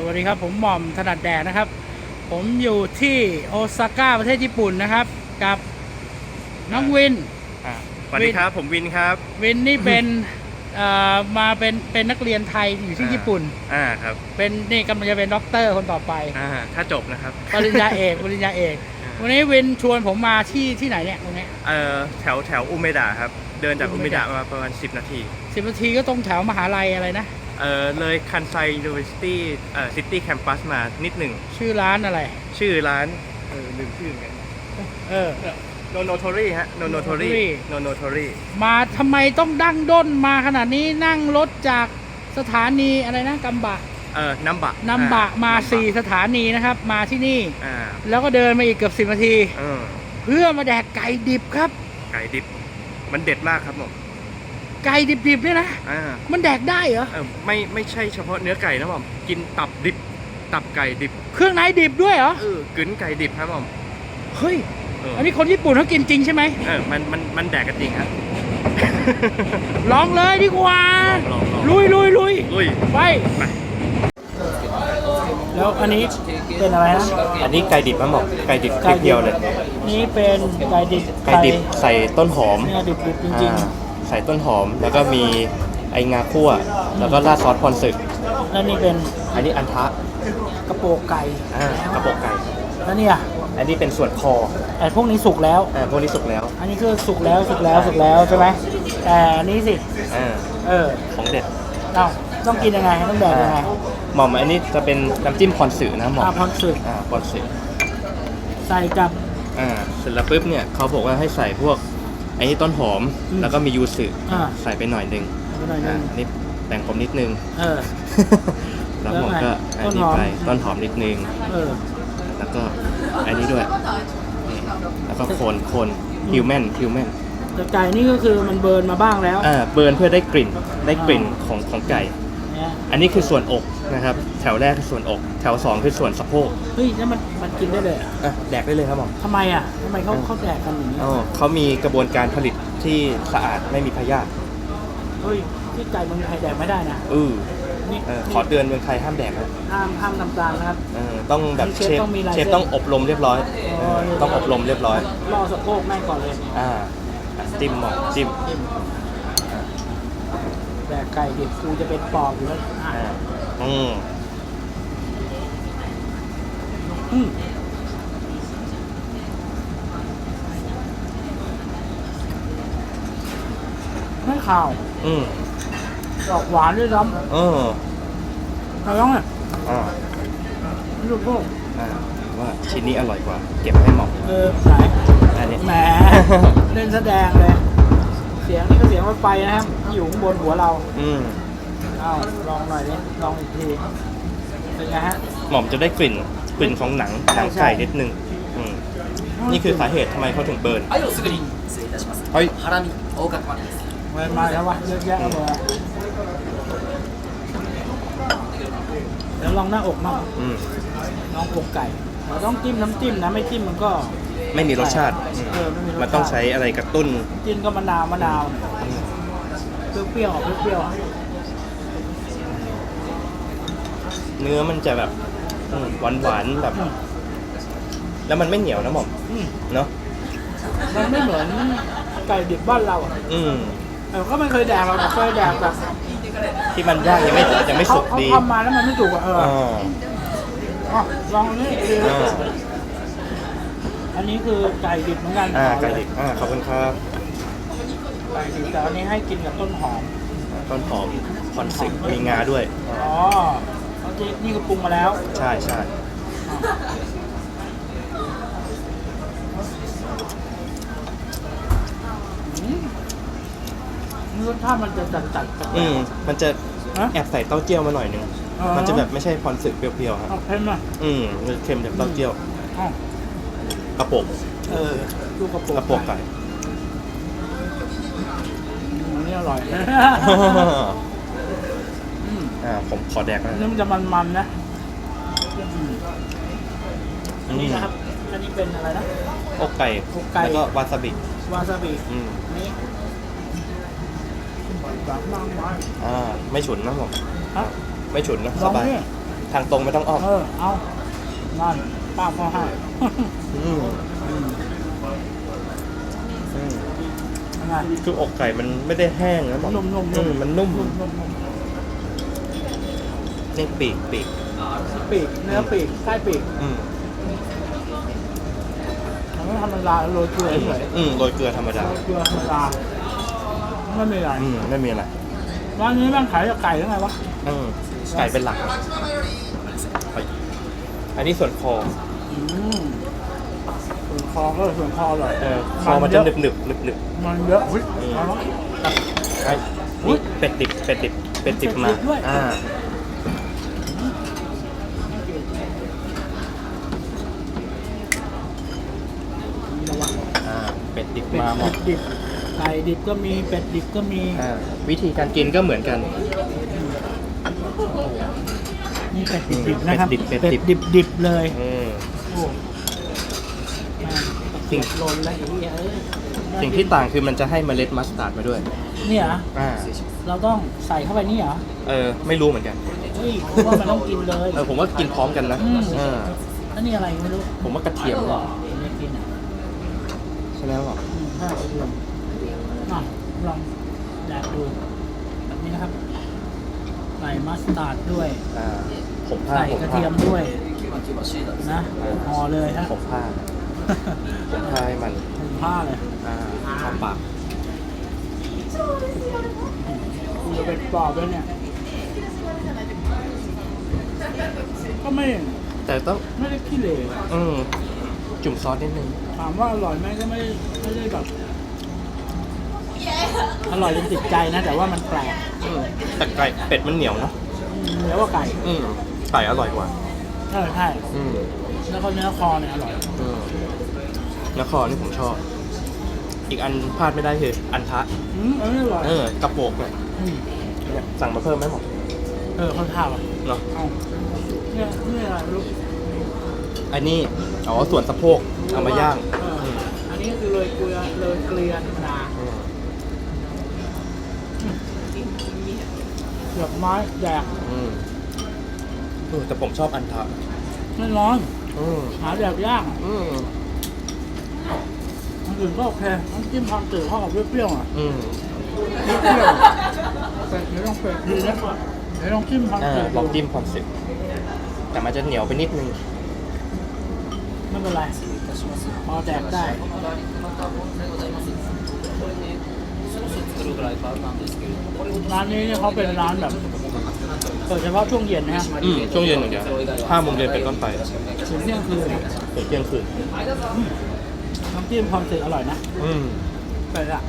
สวัสดีครับ ผมหม่อมถนัดแดดนะครับ ผมอยู่ที่โอซาก้าประเทศญี่ปุ่นนะครับ กับน้องวิน อ่าสวัสดีครับผมวินครับวินนี่เป็นเอ่อมาเป็นเป็นนักเรียนไทยอยู่ที่อ่าญี่ปุ่น อ่าครับเป็นนี่กำลังจะเป็นด็อกเตอร์คนต่อไปอ่าถ้าจบนะครับปริญญาเอกปริญญาเอก วันนี้วินชวนผมมาที่ที่ไหนเนี่ยตรงเนี้ยเอ่อแถวแถวอุเมดะครับ เดินจากอุอุเมเมดะดะมาประมาณ 10 นาทีสิบนาทีก็ตรงแถวมหาลัยอะไรนะ เอ่อเลยคันไซยูนิเวอร์ซิตี้เอ่อซิตี้แคมปัสมานิดหนึ่ง ชื่อร้านอะไร ชื่อร้าน เออลืมชื่อเหมือนกันเออ โนโนโทรี่ฮะโนโนโทรี่ Nonotori โนโนโทรี่มาทำไมต้องดั้งด้นมาขนาดนี้นั่งรถจากสถานีอะไรนะกัมบะเอ่อนัมบะนัมบะมานัมสี่สถานีนะครับ มาที่นี่ อ่าแล้วก็เดินมาอีกเกือบสิบนาที เออเพื่อมาแดกไก่ดิบครับ ไก่ดิบ มันเด็ดมากครับผม ไก่ดิบๆเนี่ยนะ อ่ามันแดกได้เหรอ เออไม่ไม่ใช่เฉพาะเนื้อไก่นะผมกินตับดิบ ตับไก่ดิบเครื่องในดิบด้วยเหรอ เออกึ๋นไก่ดิบครับผมเฮ้ย เอออันนี้คนญี่ปุ่นเขากินจริงใช่ไหม เออมันมันมันแดกกันจริงครับ ลองเลยดีกว่า ลองลองลุยลุยลุยลุย ไป ไป แล้วอันนี้เป็นอะไรนะ อันนี้ไก่ดิบมั้งบอกไก่ดิบไก่ดิบเดียวเลย นี่เป็นไก่ดิบไก่ดิบใส่ต้นหอมเนี่ยดิบๆจริงอ่า ใส่ต้นหอม แล้วก็มีไองาคั่ว แล้วก็ราดซอสพรสึกๆแล้วนี่เป็นอันนี้อันทะกระโปงไก่อ่ากระบอกไก่ แล้วเนี่ยอันนี้เป็นส่วนคอไอ้พวกนี้สุกแล้ว อ่าพวกนี้สุกแล้วอันนี้คือสุกแล้วสุกแล้วสุกแล้วใช่ไหมแต่อันนี้สิ อ่าเออของเด็ดเอ้าต้องกินยังไงต้องแดกยังไงหม่อมอันนี้จะเป็นน้ำจิ้มพรสึนะหม่อมอาพรสึกอ่าพรสึใส่กับอ่าเสร็จแล้วปุ๊บเนี่ยเขาบอกว่าให้ใส่พวกไอ้นี่ต้นหอมอืมแล้วก็มียูสึอ่า ใส่ไปหน่อยหนึงเอาไปหน่อยนึอ่าง อันนี้แบ่งผมนิดนึง เออ แล้วผมก็แล้วไงอันนี้ต้นหอมไปต้นหอมนิดนึง เออ แล้วก็อันนี้ด้วยนี่แล้วก็โคนโคนฮิวแมนฮิวแมนแต่ไก่นี่ก็คือมันเบิร์นมาบ้างแล้ว อ่าเบิร์นเพื่อได้กลิ่นได้กลิ่นของของไก่ เนี่ยอันนี้คือส่วนอก นะครับ แถวแรกคือส่วนอก แถวสองคือส่วนสะโพกเฮ้ยแล้วมันมันกินได้เลยเหรออะแดกได้เลยครับผมทำไมอะทำไมเขาเขาแดกกันอย่างนี้อ๋อเขามีกระบวนการผลิตที่สะอาดไม่มีพยาธิเฮ้ยที่ไก่เมืองไทยแดกไม่ได้นะอือนี่เออขอเตือนเมืองไทยห้ามแดกครับห้ามห้ามน้ำตาลนะครับ เออต้องแบบเชฟต้องมีลายเชฟเส้นต้องอบรมเรียบร้อยอ๋อเออต้องอบรมเรียบร้อย ล่อสะโพกแม่งก่อนเลยอ่าอะจิ้มหมอกจิ้ม จิ้มแดก ไก่ดิบกูจะเป็นปอบอยู่แล้วอะอ่าอืมอืมไม่ข่าวอืมดอกหวานด้วยซ้เออำอะไรต้องเนี่ยอ่าไม่รู้พวกอ่าว่าชิ้นนี้อร่อยกว่า เก็บให้หมอกเออไหนอันนี้ แหม เล่นแสดงเลยเสียงนี่ก็เสียงรถไฟนะครับที่อยู่ข้างบนหัวเรา อืม เอาลองหน่อยดิลองอีกที เป็นไงฮะ หม่อมจะได้กลิ่นกลิ่นของหนังหนัง ใช่ ไก่นิดนึงอืมนี่คือสาเหตุทำไมเขาถึงเบิร์น はい、おすぐに失礼いたします。 เฮ้ย ハラミ、大角丸です。 เว้ยมาแล้ววะเยอะแยะเลยเดี๋ยวลองหน้าอกมั่ง อืม ลองอกไก่ เราต้องจิ้มน้ำจิ้มนะไม่จิ้มมันก็ไม่มีรสชาติ เออไม่มีรสชาติมันต้องใช้อะไรกระตุ้น จิ้มก็มะนาวมะนาวอืมเปรี้ยวๆออกเปรี้ยวเนื้อมันจะแบบหวานหวานๆแบบๆอืมแล้วมันไม่เหนียวนะหม่อมอืมเนาะมันไม่เหมือนไก่ดิบบ้านเราอะอืมเออก็ไม่เคยแดกเราแต่เคยแดกแบบที่มันย่างยังไม่ยังไม่เขาสุกเขาดีทำมาแล้วมันไม่สุกอะเออ อ่าอะลองนี่คืออ่าอันนี้คือไก่ดิบเหมือนกันอ่าไก่ดิบอ่าขอบคุณครับไก่ดิบแต่อันนี้ให้กินกับต้นหอม ต้นหอมคอนสิกมีงาด้วย อ๋อเอาจริงนี่ก็ปรุงมาแล้วใช่ใช่อืมรสชาติมันจะจัดจัดๆอืมมันจะฮะแอบใส่เต้าเจี้ยวมาหน่อยนึง อ๋อ มันจะแบบไม่ใช่พรสึกเปรี้ยวๆครับ เอาเค็มอะอืมมันเค็มจากเต้าเจี้ยวอ๋อกระปกเออดูกระปุกกระปกไก่ อันนี้อร่อย อืมอ่าผมขอแดกอันะนนี้มันจะมันๆนะอืมอือันมนี้นะครับ อันนี้เป็นอะไรนะ อกไก่อกไก่ แล้วก็วาซาบิวาซาบิอืมอันนี้แบบมากมายอ่าไม่ฉุนนะผมฮะ ไม่ฉุนนะลสองบาย นี่ทางตรงไม่ต้องอ้อมเออ เอานั่นป้าเขาให้ อืมอืมอืมยังไงคืออกไก่มันไม่ได้แห้งนะหมอนุ่มๆนุ่มอืมมันนุ่มนุ่มนุ่มนุ่มนี่ปีกปีกปีก เนื้อปีกใกล้ปีกอืมมันไม่ธรรมดาโรยเกลือเฉยอืมโรยเกลือธรรมดาโรยเกลือธรรมดาไม่มีอะไรอืมไม่มีอะไร ร้านนี้แม่งขายแต่ไก่ยังไงวะอืมไก่เป็นหลักไปอันนี้ส่วนคอ อืมส่วนคอก็ส่วนคออร่อยเออ คอมันจะหนึบหนึบหนึบหนึบมันเยอะอุ้ยอืมเอาละ ใช่นี่เป็ดดิบ เป็ดดิบ เป็ดดิบมา เป็ดดิบด้วย อ่า อ่า เป็ดดิบเป็ดมาหมดดิบ ไก่ดิบก็มีเป็ดดิบก็มีอ่าวิธีการกินก็เหมือนกันนี่เป็ดดิบๆนะครับเป็ดดิบเป็เป็ดดดิดิบบดิบๆเลยอืม โอ้แม่งสิ่ง หล่นแล้วไอ้เหี้ยเอ้ยสิ่งที่ต่างคือมันจะให้เมล็ดมัสตาร์ดมาด้วยเนี่ยเหรออ่าเราต้องใส่เข้าไปนี่เหรอเออไม่รู้เหมือนกันเฮ้ยเพราะว่ามันต้องกินเลยเออผมว่ากินพร้อมกันนะอืมเออแล้วนี่อะไรไม่รู้ผมว่ากระเทียมไม่กินอะใช่ไหมบอกอืมถ้ากระเทียม่ะลองแดกดูแบบนี้นะครับ ใส่มัสตาร์ดด้วยผมผ้าใส่กระเทียมด้วยนะห่อเลยฮะผมผ้าผมผ้าให้มันผมผ้าเลย อ่อปากกูจะเป็นปอบด้วยเนี่ย ก็ไม่ แต่ต้อง ไม่ได้ขี้เหร่จุ่มซอสนิดนึง ถามว่าอร่อยไหมก็ไม่ไม่ได้แบบ อร่อยจนติดใจนะ แต่ว่ามันแปลกอืมแต่ไก่เป็ดมันเหนียวเนาะอืมเนื้อกว่าไก่อืมไก่อร่อยกว่า เออใช่อืมแล้วก็เนื้อคอเนี่ยอร่อยอืมแล้วคอนี่ผมชอบ อีกอันพลาดไม่ได้คืออันทะ อืมเอออร่อยเออกระโปกเนี่ยมเนี่ยสั่งมาเพิ่มไหมหมอเออเขาท่าว่ะเนาะเอาเนี่ยนี่อะไรไม่รู้อันนี้อ๋อส่วนสะโพกเอามาย่างเอออันนี้คือเลยเกลือเลยเกลือธรรมดา อืม เกือบไม้แดกอืมเออแต่ผมชอบอันทะแน่นอนอืมหาแดกย่างอืมมันอื่นก็โอเคน้ำจิ้มความจืดเข้ากับเปรี้ยวๆอะอืมเปรี้ยวๆเป็ดเดี๋ยวลองเป็ดดีนะเดี๋ยวลองจิ้มความอ่าจืดลองจิ้มคอนเซ็ปต์แต่มันจะเหนียวไปนิดนึงไม่เป็นไรพอแดกได้ ร้านนี้เนี่ยเขาเป็นร้านแบบเปิดเฉพาะช่วงเย็นนะฮะอืมช่วงเย็นอย่างเดียวห้าโมงเย็นเป็นต้นไปถึงเที่ยงคืนถึงเที่ยงคืนน้ำจิ้มความจืดอร่อยนะอืมเป็ดอะ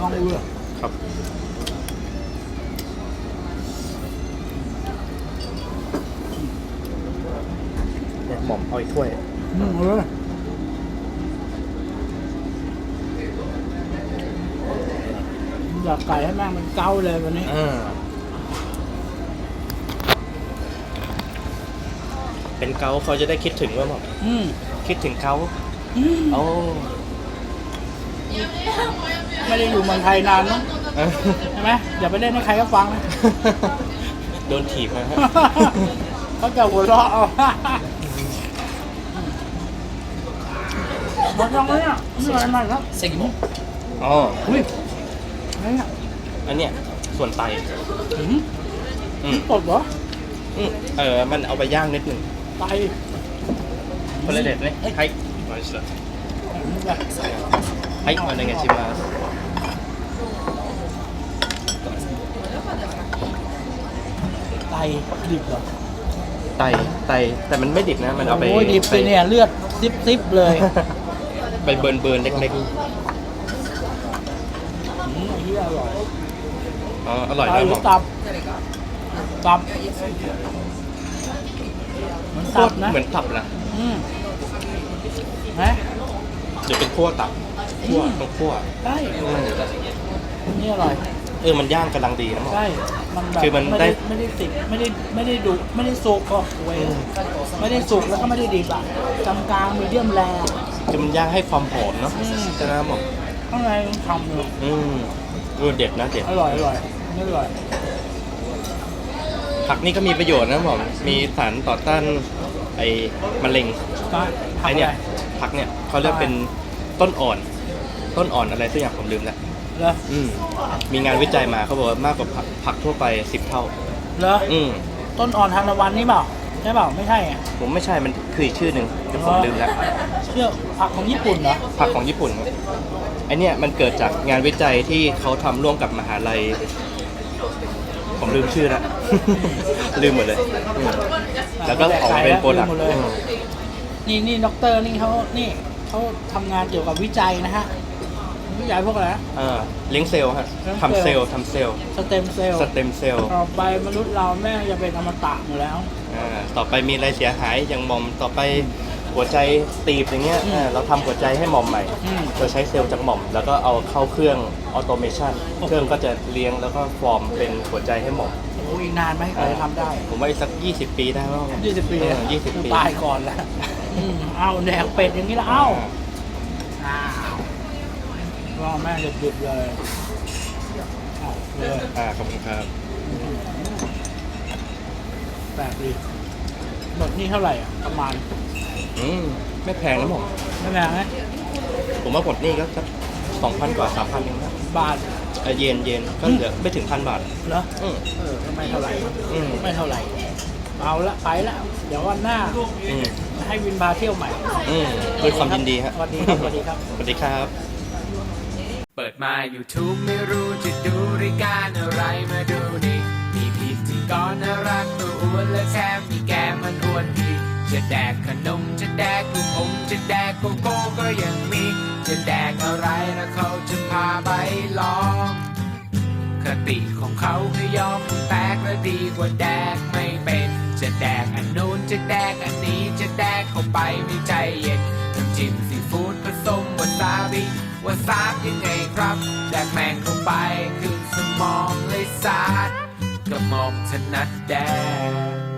ลองดูเลยครับเนี่ยหม่อมเอาอีกถ้วยอืมเออ อยากไก่ให้แม่งมันเกาเลยวันนี้ เออ เป็นเกาเขาจะได้คิดถึงว่าแบบคิดถึงเขาโอ้ไม่ได้อยู่เมืองไทยนานมั้งใช่ไหมอย่าไปเล่นให้ใครก็ฟังนะ โดนถีบนะฮะ เขาจะหัวเราะเอาหมดยังเลยอะไม่อะไรใหม่ครับ เซ็งบอกอ๋อ อุ้ย ไรอ่ะ อันเนี้ยส่วนไต หืม อืม ตดเหรอ อืมเออ มันเอาไปย่างนิดนึง ไต คนละเด็ดเลยはいわかりましたはいお願いします ไตดิบเหรอ ไตไตแต่มันไม่ดิบนะ มันเอาไป โอ้ยดิบไปเนี่ยเลือดซิบซิบๆเลย ไปเบิร์นเบิร์นๆเล็ก อืม ไอ้เหี้ยอร่อยๆอ๋ออร่อยไตนะหหมรืออตับตับเหมือนโคตัตบรนะเหมือนตับนะอืมนะเดี๋ยวเป็นคั่วตับคั่วต้องคั่วใช่อืมนี่อร่อยเออมันย่างกำลังดีนะหมอ ใช่มันแบบคือมันไม่ได้ได้ ไม่ได้ติดไม่ได้ไม่ได้ดุไม่ได้สุกก็เว้ยไม่ได้สุกแล้วก็ไม่ได้ดิบอะกลางกลางมีเดียมแรคือมันย่างให้ความหอมเนาะอืม ใช่ไหมหมอ ข้างในมันทำเลยอืมเออเด็ดนะเด็ด อร่อยอร่อยนี่อร่อยผักนี่ก็มีประโยชน์นะผมมีสารต่อต้านไอ้มะเร็งก็ไอ้เนี่ยทำะรผักเนี่ยเขาเรียกเป็นต้นอ่อน ต้นอ่อนอะไรสักอย่างผมลืมแล้วเหรออืมมีงานวิจัยมาเขาบอกว่ามากกว่าผักผักทั่วไปสิบเท่า เหรออืมต้นอ่อนทานตะวันนี่เปล่าใช่เปล่าไม่ใช่อะผมไม่ใช่มันคืออีกชื่อหนึ่งแต่ผมลืมแล้ว เชื่อผักของญี่ปุ่นเหรอผักของญี่ปุ่นครับ ไอเนี่ยมันเกิดจากงานวิจัยที่เขาทำร่วมกับมหาลัย ผมลืมชื่อแล้วลืมหมดเลยอืมแล้วก็ออกมาเป็นโปรดักต์หมดเลยนี่นี่ด็อกเตอร์นี่เขานี่เขาทำงานเกี่ยวกับวิจัยนะฮะ วิจัยพวกอะไรนะอ่าเลี้ยงเซลล์ฮะเลี้ยงทำเซเซลลล์ล์ทำเซลล์สเต็มเซลล์สเต็มเซลล์ต่อไปมนุษย์เราแม่งจะเป็นอมตะหมดแล้ว อ่าต่อไปมีอะไรเสียหายอย่างหมอมต่อไป หัวใจตีบอย่างเงี้ยอืมอ่าเราทำหัวใจให้หมอมใหม่ อืมโดยใช้เซลล์จากหม่อม แล้วก็เอาเข้าเครื่องออโตเมชันเครื่องก็จะเลี้ยงแล้วก็ฟอร์มเป็นหัวใจให้หม่อมโอ้ยอีกนานไหมกว่าจะทำได้ ผมว่าอีกสัก 20 ปีได้แล้วยี่สิบปีเออ20กูปี ตายก่อนแล้วอืมเอาแดกเป็ดอย่างนี้แล้วเอ้าอ้าวก็แม่งจะหยุดเลยเอาเลยอ่าขอบคุณครับ แปลกดีหมดนี่เท่าไหร่อะ ประมาณ อืมไม่แพงนะผมไม่แพงนะผมว่าหมดนี่ก็สักสองพันกว่าสามพันเองนะบาทเอ่อเยนเยนก็เหลือไม่ถึงพันบาท เหรออืมเออก็ไม่เท่าไหร่อืมไม่เท่าไหร่ เอาละไปละ เดี๋ยววันหน้าอืมให้วินพาเที่ยวใหม่อืมด้วยความยินดีฮะสวัสดีครับสวัสดีครับ สวัสดีครับ เปิดมา YouTube ไม่รู้จะดูรายการอะไรมาดูดิมีพิธีกรน่ารักตัวอ้วนและแถมมีแกมมันอ้วนดี จะแดกขนมจะแดกลูกอมจะแดกโกโก้ก็ยังมี จะแดกอะไรแล้วเขาจะพาไปลองคติของเขาคือยอมแตกและดีกว่าแดกไม่เป็น จะแดกอันนู้นจะแดกอันนี้จะแดกเข้าไปไม่ใจเย็นน้ำจิ้มซีฟู้ดผสมวาซาบิวาซาบยังไงครับ แดกแมงเข้าไปขึ้นสมองเลยสาดกระหม่อมถนัดแดก